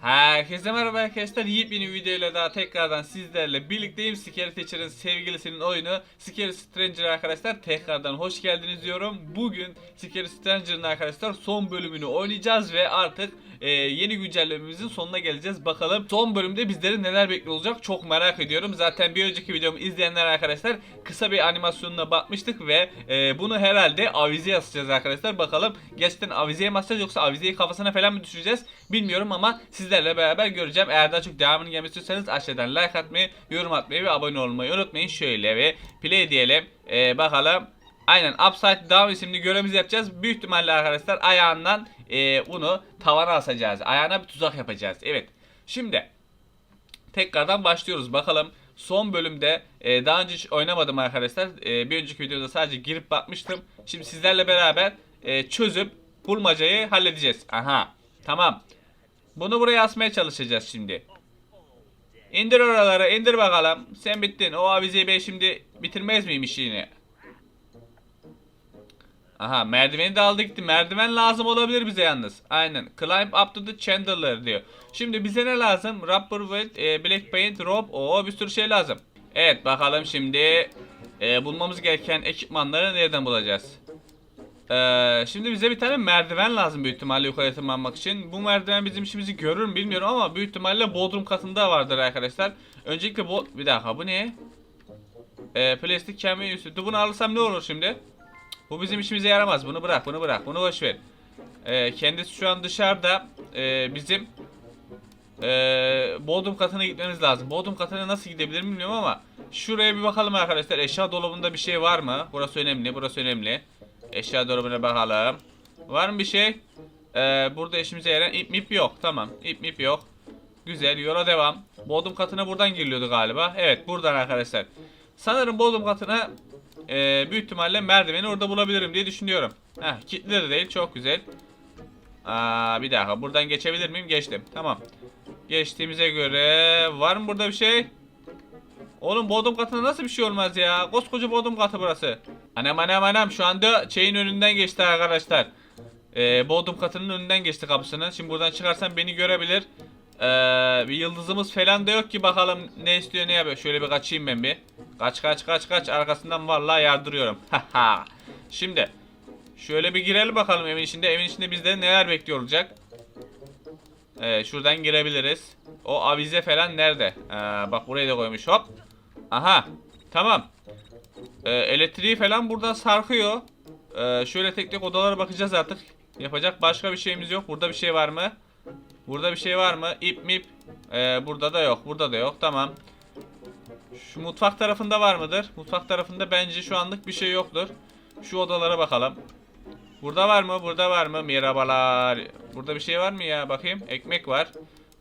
Herkese merhaba arkadaşlar. Yepyeni videoyla daha tekrardan sizlerle birlikteyim. Scary Teacher'ın sevgilisinin oyunu Scary Stranger arkadaşlar. Tekrardan hoş geldiniz diyorum. Bugün Scary Stranger'ın arkadaşlar son bölümünü oynayacağız ve artık e, yeni güncellememizin sonuna geleceğiz. Bakalım son bölümde bizleri neler bekliyor olacak çok merak ediyorum. Zaten bir önceki videomu izleyenler arkadaşlar kısa bir animasyonuna bakmıştık ve e, bunu herhalde avizeye asacağız arkadaşlar. Bakalım gerçekten avizeye mi asacağız yoksa avizeyi kafasına falan mı düşüreceğiz bilmiyorum ama sizlerle beraber göreceğim. Eğer daha çok devamını gelmek istiyorsanız aşağıdan like atmayı, yorum atmayı ve abone olmayı unutmayın. Şöyle ve play diyelim. E, bakalım. Aynen Upside Down isimli görevimizi yapacağız. Büyük ihtimalle arkadaşlar ayağından e, bunu tavana asacağız. Ayağına bir tuzak yapacağız. Evet. Şimdi tekrardan başlıyoruz. Bakalım son bölümde e, daha önce hiç oynamadım arkadaşlar. E, bir önceki videoda sadece girip bakmıştım. Şimdi sizlerle beraber e, çözüp bulmacayı halledeceğiz. Aha. Tamam. Bunu buraya asmaya çalışacağız şimdi. İndir oraları indir bakalım. Sen bittin. O avizeyi ben şimdi bitirmez miyim işini? Aha merdiveni de aldı gitti. Merdiven lazım olabilir bize yalnız. Aynen. Climb up to the chandelier diyor. Şimdi bize ne lazım? Rubber weight, e, black paint, rope. Oo bir sürü şey lazım. Evet bakalım şimdi e, bulmamız gereken ekipmanları nereden bulacağız? Ee, şimdi bize bir tane merdiven lazım büyük ihtimalle yukarı tırmanmak için. Bu merdiven bizim işimizi görür mü bilmiyorum ama büyük ihtimalle bodrum katında vardır arkadaşlar. Öncelikle bu... Bir dakika bu ne? Ee, plastik kemer üstü. Bunu alırsam ne olur şimdi? Bu bizim işimize yaramaz. Bunu bırak, bunu bırak. Bunu boş ver. Ee, kendisi şu an dışarıda. Ee, bizim ee, Bodrum katına gitmemiz lazım. Bodrum katına nasıl gidebilirim bilmiyorum ama şuraya bir bakalım arkadaşlar. Eşya dolabında bir şey var mı? Burası önemli, burası önemli. Eşya dolabına bakalım. Var mı bir şey? Ee, burada işimize yarayan ip mip yok. Tamam, ip mip yok. Güzel, yola devam. Bodrum katına buradan giriliyordu galiba. Evet, buradan arkadaşlar. Sanırım Bodrum katına e, büyük ihtimalle merdiveni orada bulabilirim diye düşünüyorum. Heh, kilitli de değil, çok güzel. Aa, bir dakika, buradan geçebilir miyim? Geçtim, tamam. Geçtiğimize göre var mı burada bir şey? Oğlum bodrum katında nasıl bir şey olmaz ya? Koskoca bodrum katı burası. Anam anam anam şu anda şeyin önünden geçti arkadaşlar. Ee, bodrum katının önünden geçti kapısının. Şimdi buradan çıkarsam beni görebilir. Ee, bir yıldızımız falan da yok ki bakalım ne istiyor ne yapıyor. Şöyle bir kaçayım ben bir. Kaç kaç kaç kaç arkasından vallahi yardırıyorum. Şimdi şöyle bir girelim bakalım evin içinde. Evin içinde bizde neler bekliyor olacak. Ee, şuradan girebiliriz. O avize falan nerede? Ee, bak buraya da koymuş hop. Aha. Tamam. Ee, elektriği falan buradan sarkıyor. Ee, şöyle tek tek odalara bakacağız artık. Yapacak başka bir şeyimiz yok. Burada bir şey var mı? Burada bir şey var mı? İp mip. Ee, burada da yok. Burada da yok. Tamam. Şu mutfak tarafında var mıdır? Mutfak tarafında bence şu anlık bir şey yoktur. Şu odalara bakalım. Burada var mı? Burada var mı? Merhabalar. Burada bir şey var mı ya? Bakayım. Ekmek var.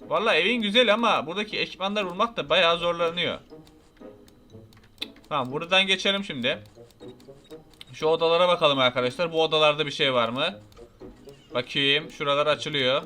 Vallahi evin güzel ama buradaki ekipmanlar bulmak da bayağı zorlanıyor. Tamam buradan geçelim şimdi. Şu odalara bakalım arkadaşlar. Bu odalarda bir şey var mı? Bakayım. Şuralar açılıyor.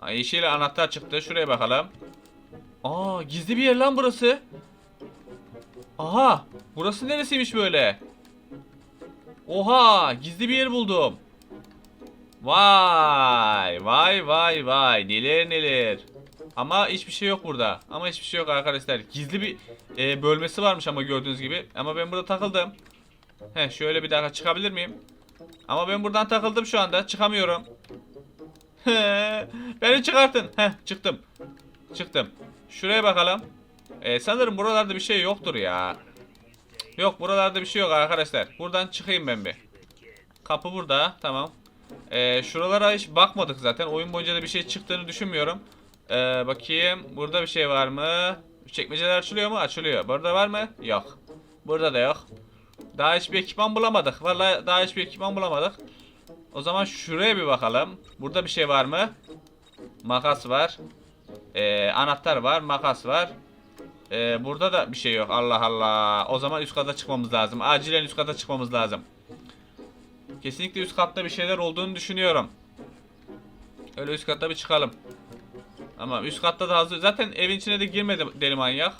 Aa, yeşil anahtar çıktı. Şuraya bakalım. Aa gizli bir yer lan burası. Aha. Burası neresiymiş böyle? Oha gizli bir yer buldum. Vay vay vay vay neler neler. Ama hiçbir şey yok burada. Ama hiçbir şey yok arkadaşlar. Gizli bir e, bölmesi varmış ama gördüğünüz gibi. Ama ben burada takıldım. He şöyle bir dakika çıkabilir miyim? Ama ben buradan takıldım şu anda. Çıkamıyorum. Beni çıkartın. Heh çıktım. Çıktım. Şuraya bakalım. E, sanırım buralarda bir şey yoktur ya. Yok buralarda bir şey yok arkadaşlar. Buradan çıkayım ben bir. Kapı burada. Tamam. Ee, şuralara hiç bakmadık zaten. Oyun boyunca da bir şey çıktığını düşünmüyorum. Ee, bakayım. Burada bir şey var mı? Çekmeceler açılıyor mu? Açılıyor. Burada var mı? Yok. Burada da yok. Daha hiçbir ekipman bulamadık. Vallahi daha hiçbir ekipman bulamadık. O zaman şuraya bir bakalım. Burada bir şey var mı? Makas var. Ee, anahtar var. Makas var. Ee, burada da bir şey yok. Allah Allah. O zaman üst kata çıkmamız lazım. Acilen üst kata çıkmamız lazım. Kesinlikle üst katta bir şeyler olduğunu düşünüyorum. Öyle üst katta bir çıkalım. Ama üst katta da hazır. Zaten evin içine de girmedi deli manyak.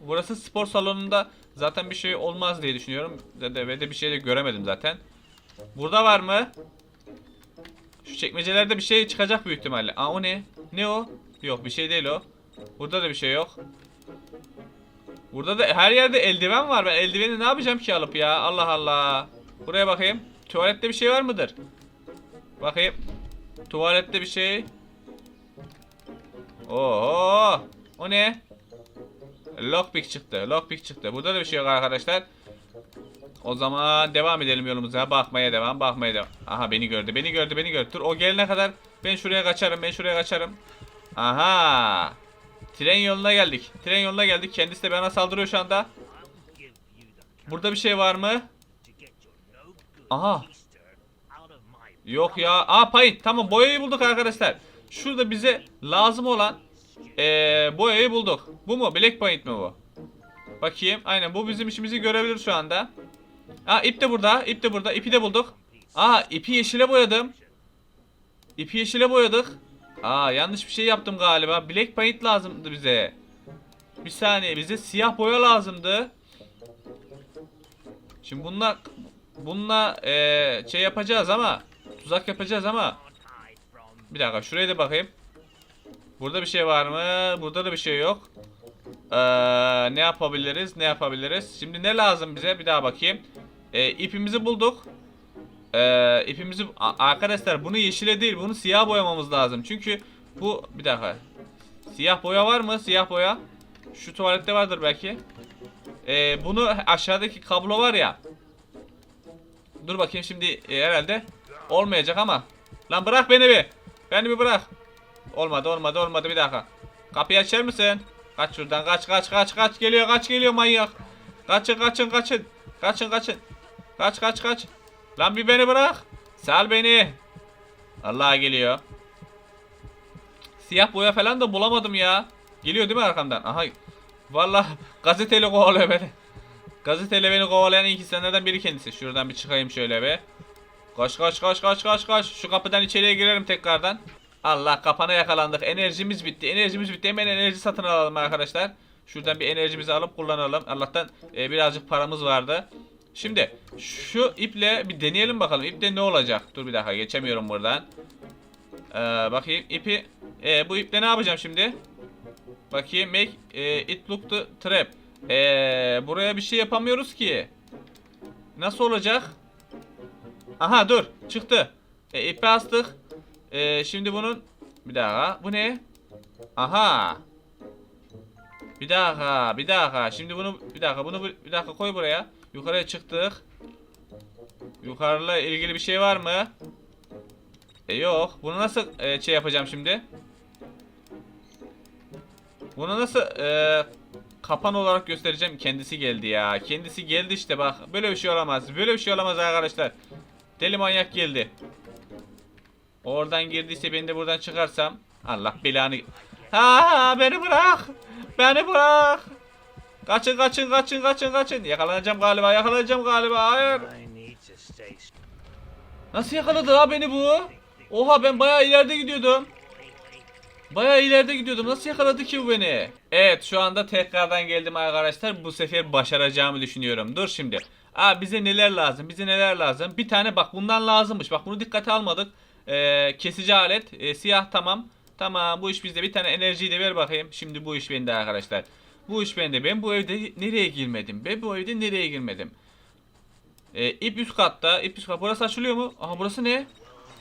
Burası spor salonunda zaten bir şey olmaz diye düşünüyorum. Ve de, bir şey de göremedim zaten. Burada var mı? Şu çekmecelerde bir şey çıkacak büyük ihtimalle. Aa o ne? Ne o? Yok bir şey değil o. Burada da bir şey yok. Burada da her yerde eldiven var. Ben eldiveni ne yapacağım ki alıp ya? Allah Allah. Buraya bakayım. Tuvalette bir şey var mıdır? Bakayım. Tuvalette bir şey. Oo. O ne? Lockpick çıktı. Lockpick çıktı. Burada da bir şey yok arkadaşlar. O zaman devam edelim yolumuza. Bakmaya devam, bakmaya devam. Aha beni gördü, beni gördü, beni gördü. Dur o gelene kadar ben şuraya kaçarım, ben şuraya kaçarım. Aha. Tren yoluna geldik. Tren yoluna geldik. Kendisi de bana saldırıyor şu anda. Burada bir şey var mı? Aha. Yok ya. Aa payın. Tamam boyayı bulduk arkadaşlar. Şurada bize lazım olan ee, boyayı bulduk. Bu mu? Black paint mi bu? Bakayım. Aynen bu bizim işimizi görebilir şu anda. Aa ip de burada. ip de burada. İpi de bulduk. Aa ipi yeşile boyadım. İpi yeşile boyadık. Aa yanlış bir şey yaptım galiba. Black paint lazımdı bize. Bir saniye bize siyah boya lazımdı. Şimdi bununla bununla eee, şey yapacağız ama tuzak yapacağız ama bir dakika şuraya da bakayım. Burada bir şey var mı? Burada da bir şey yok. Ee, ne yapabiliriz? Ne yapabiliriz? Şimdi ne lazım bize? Bir daha bakayım. Ee, ipimizi bulduk. Ee, ipimizi arkadaşlar bunu yeşile değil, bunu siyah boyamamız lazım. Çünkü bu bir dakika. Siyah boya var mı? Siyah boya. Şu tuvalette vardır belki. Ee, bunu aşağıdaki kablo var ya. Dur bakayım şimdi e, herhalde olmayacak ama. Lan bırak beni bir. Beni bir bırak. Olmadı olmadı olmadı bir dakika. Kapıyı açar mısın? Kaç şuradan kaç kaç kaç kaç geliyor kaç geliyor manyak. Kaçın kaçın kaçın. Kaçın kaçın. Kaç kaç kaç. Lan bir beni bırak. Sal beni. Allah geliyor. Siyah boya falan da bulamadım ya. Geliyor değil mi arkamdan? Aha. Vallahi gazeteyle kovalıyor beni. Gazeteyle beni kovalayan ilk insanlardan biri kendisi. Şuradan bir çıkayım şöyle be. Koş koş koş koş koş koş. Şu kapıdan içeriye girerim tekrardan. Allah kapana yakalandık. Enerjimiz bitti. Enerjimiz bitti. Hemen enerji satın alalım arkadaşlar. Şuradan bir enerjimizi alıp kullanalım. Allah'tan e, birazcık paramız vardı. Şimdi şu iple bir deneyelim bakalım. İple ne olacak? Dur bir dakika geçemiyorum buradan. Ee, bakayım ipi. E, bu iple ne yapacağım şimdi? Bakayım make e, it look the trap. E, buraya bir şey yapamıyoruz ki. Nasıl olacak? Aha dur çıktı. E, ipi astık. E, şimdi bunun bir dakika bu ne? Aha. Bir dakika bir dakika. Şimdi bunu bir dakika bunu bir dakika koy buraya. Yukarıya çıktık. Yukarıyla ilgili bir şey var mı? E yok. Bunu nasıl e, şey yapacağım şimdi? Bunu nasıl e, kapan olarak göstereceğim? Kendisi geldi ya. Kendisi geldi işte bak. Böyle bir şey olamaz. Böyle bir şey olamaz arkadaşlar. Deli manyak geldi. Oradan girdiyse ben de buradan çıkarsam. Allah belanı. Ha beni bırak. Beni bırak. Kaçın kaçın kaçın kaçın kaçın. Yakalanacağım galiba yakalanacağım galiba. Hayır. Nasıl yakaladı ha beni bu? Oha ben bayağı ileride gidiyordum. Bayağı ileride gidiyordum. Nasıl yakaladı ki bu beni? Evet şu anda tekrardan geldim arkadaşlar. Bu sefer başaracağımı düşünüyorum. Dur şimdi. Aa bize neler lazım? Bize neler lazım? Bir tane bak bundan lazımmış. Bak bunu dikkate almadık. Ee, kesici alet. Ee, siyah tamam. Tamam bu iş bizde. Bir tane enerjiyi de ver bakayım. Şimdi bu iş bende arkadaşlar. Bu iş bende. Ben bu evde nereye girmedim? Ben bu evde nereye girmedim? Ee, ip üst katta. ip üst katta. Burası açılıyor mu? Aha burası ne?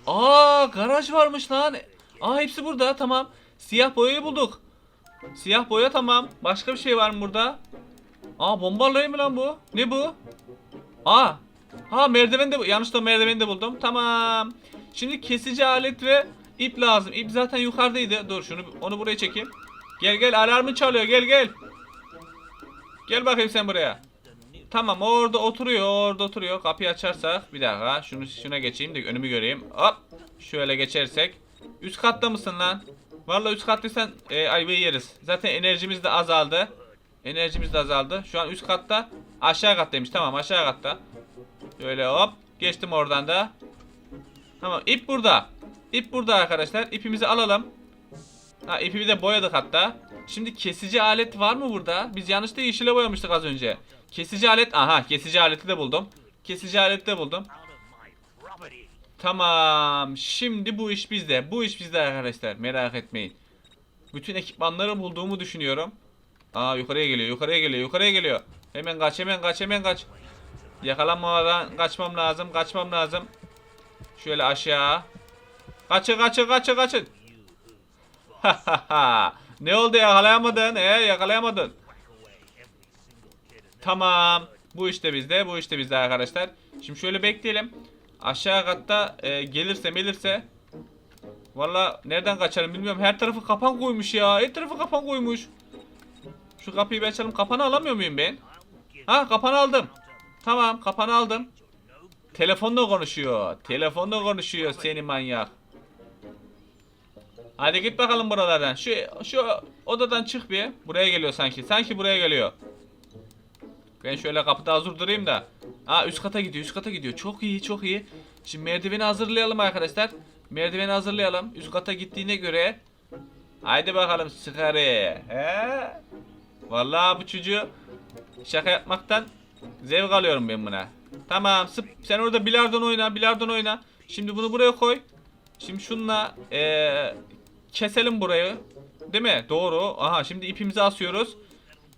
Aa garaj varmış lan. Aa hepsi burada tamam. Siyah boyayı bulduk. Siyah boya tamam. Başka bir şey var mı burada? Aa bombarlayı mı lan bu? Ne bu? Aa. Ha merdiven de yanlışlıkla merdiveni de buldum. Tamam. Şimdi kesici alet ve ip lazım. İp zaten yukarıdaydı. Dur şunu onu buraya çekeyim. Gel gel alarmı çalıyor. Gel gel. Gel bakayım sen buraya. Tamam orada oturuyor orada oturuyor. Kapıyı açarsak bir dakika şunu şuna geçeyim de önümü göreyim. Hop şöyle geçersek. Üst katta mısın lan? Vallahi üst kattaysan e, ayvayı yeriz. Zaten enerjimiz de azaldı. Enerjimiz de azaldı. Şu an üst katta aşağı kattaymış. Tamam aşağı katta. Şöyle hop geçtim oradan da. Tamam ip burada. İp burada arkadaşlar. İpimizi alalım. Ha ipi de boyadık hatta. Şimdi kesici alet var mı burada? Biz yanlışlıkla yeşile boyamıştık az önce. Kesici alet. Aha kesici aleti de buldum. Kesici aleti de buldum. Tamam. Şimdi bu iş bizde. Bu iş bizde arkadaşlar. Merak etmeyin. Bütün ekipmanları bulduğumu düşünüyorum. Aa yukarıya geliyor, yukarıya geliyor, yukarıya geliyor. Hemen kaç, hemen kaç, hemen kaç. Yakalanmadan kaçmam lazım, kaçmam lazım. Şöyle aşağı. Kaçın, kaçın, kaçın, kaçın. ne oldu yakalayamadın? Ee, yakalayamadın. Tamam. Bu işte bizde, bu işte bizde arkadaşlar. Şimdi şöyle bekleyelim. Aşağı katta e, gelirse gelirse. Valla nereden kaçarım bilmiyorum. Her tarafı kapan koymuş ya. Her tarafı kapan koymuş. Şu kapıyı bir açalım. Kapanı alamıyor muyum ben? Ha kapanı aldım. Tamam kapanı aldım. Telefonla konuşuyor. Telefonla konuşuyor seni manyak. Hadi git bakalım buralardan. Şu şu odadan çık bir. Buraya geliyor sanki. Sanki buraya geliyor. Ben şöyle kapıda hazır durayım da. Aa üst kata gidiyor, üst kata gidiyor. Çok iyi, çok iyi. Şimdi merdiveni hazırlayalım arkadaşlar. Merdiveni hazırlayalım. Üst kata gittiğine göre. Haydi bakalım sıkarı. He? Vallahi bu çocuğu şaka yapmaktan zevk alıyorum ben buna. Tamam, sen orada bilardon oyna, bilardon oyna. Şimdi bunu buraya koy. Şimdi şunla eee, keselim burayı. Değil mi? Doğru. Aha şimdi ipimizi asıyoruz.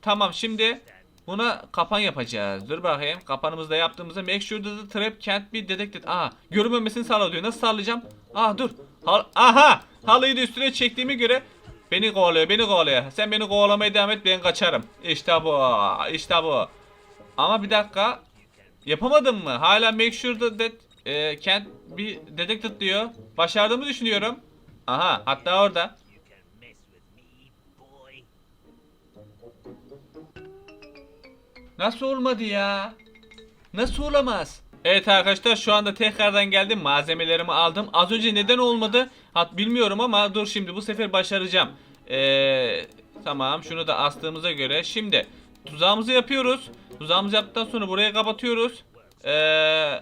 Tamam şimdi buna kapan yapacağız. Dur bakayım. Kapanımızda yaptığımızda make sure that the trap can't be detected. Aha görünmemesini sağla. Nasıl sağlayacağım? Aa dur. Hal Aha halıyı da üstüne çektiğime göre beni kovalıyor beni kovalıyor. Sen beni kovalamaya devam et ben kaçarım. İşte bu. İşte bu. Ama bir dakika. Yapamadım mı? Hala make sure that, that e, can't be detected diyor. Başardığımı düşünüyorum. Aha hatta orada. Nasıl olmadı ya? Nasıl olamaz? Evet arkadaşlar şu anda tekrardan geldim. Malzemelerimi aldım. Az önce neden olmadı? Hat bilmiyorum ama dur şimdi bu sefer başaracağım. Ee, tamam şunu da astığımıza göre. Şimdi tuzağımızı yapıyoruz. Tuzağımızı yaptıktan sonra buraya kapatıyoruz. Ee,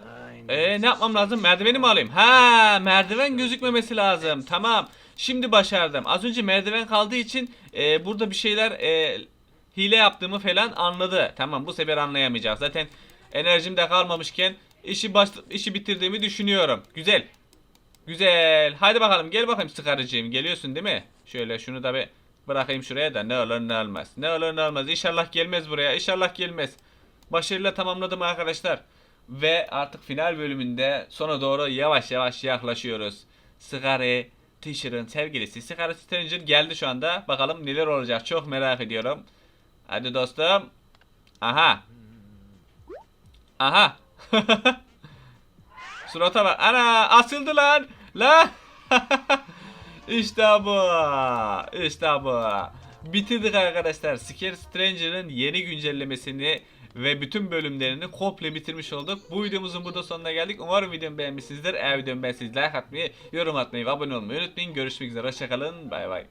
ee, ne yapmam lazım? Merdiveni mi alayım? Ha, merdiven gözükmemesi lazım. Tamam. Şimdi başardım. Az önce merdiven kaldığı için e, burada bir şeyler e, hile yaptığımı falan anladı. Tamam bu sefer anlayamayacak. Zaten enerjim de kalmamışken işi baş, işi bitirdiğimi düşünüyorum. Güzel. Güzel. Haydi bakalım gel bakayım sıkarıcığım. Geliyorsun değil mi? Şöyle şunu da bir bırakayım şuraya da ne olur ne olmaz. Ne olur ne olmaz. İnşallah gelmez buraya. İnşallah gelmez. Başarıyla tamamladım arkadaşlar. Ve artık final bölümünde sona doğru yavaş yavaş yaklaşıyoruz. Sigara Teacher'ın sevgilisi Sigara Stranger geldi şu anda. Bakalım neler olacak çok merak ediyorum. Hadi dostum. Aha. Aha. Surata bak. Ana asıldı lan. Lan. işte bu. İşte bu. Bitirdik arkadaşlar. Scare Stranger'ın yeni güncellemesini ve bütün bölümlerini komple bitirmiş olduk. Bu videomuzun burada sonuna geldik. Umarım videomu beğenmişsinizdir. Eğer videomu beğendiyseniz like atmayı, yorum atmayı ve abone olmayı unutmayın. Görüşmek üzere. Hoşçakalın. Bay bay.